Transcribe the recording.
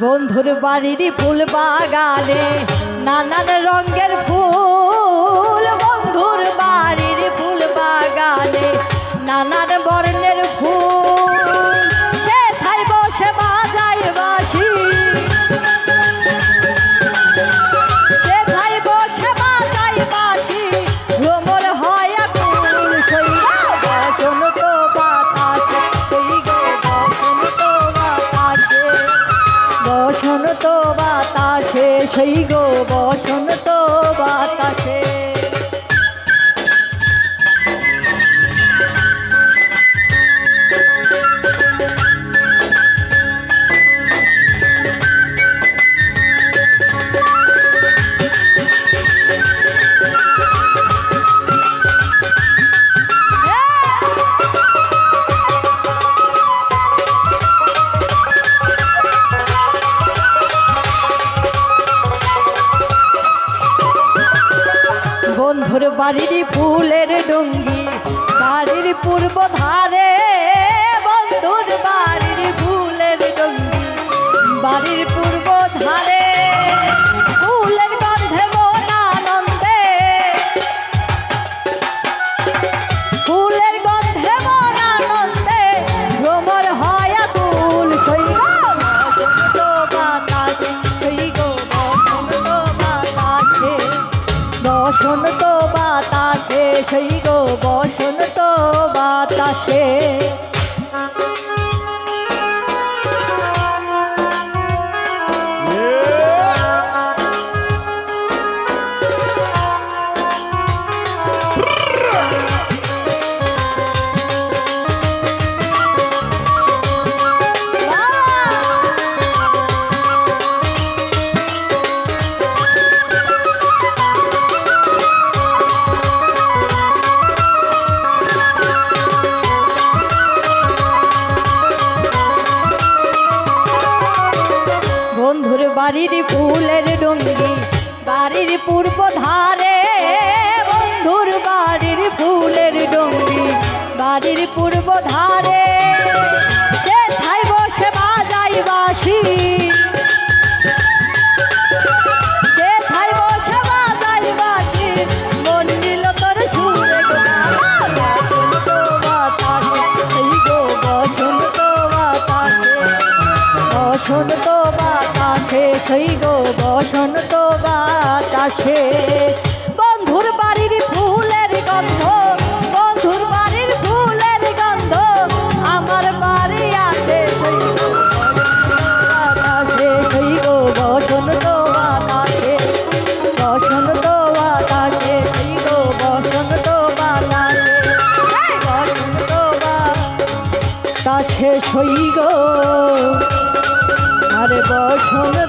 বন্ধুর বাড়ির ফুল বাগানে নানান রঙের ফুল বসন তো বাতাসে সেই গো বন্ধুর বাড়ির ফুলের ডঙ্গি, বাড়ির পূর্ব ধারে বন্ধুর বাড়ির ফুলের ডঙ্গি। বাড়ির পূর্ব ধারে ফুলের ফুলের বসন্ত বাতাসে সেই গো বসন্ত বাতাসে। বন্ধুর বাড়ির ফুলের ডঙ্গি বাড়ির পূর্ব ধারে বন্ধুর বাড়ির ফুলের ডঙ্গি বাড়ির পূর্ব ধারে সেই গো বসন্ত বাতাসে। বন্ধুর বাড়ির ফুলের গন্ধ, বন্ধুর বাড়ির ফুলের গন্ধ, আমার বাড়ি আছে বাতাসে। সেই গো বসন্ত বাতাসে বসন্ত বাতাসে। সেই গো বসন্ত বাতাসে বসন্ত বাতাসে। সই গো, আরে বসন্ত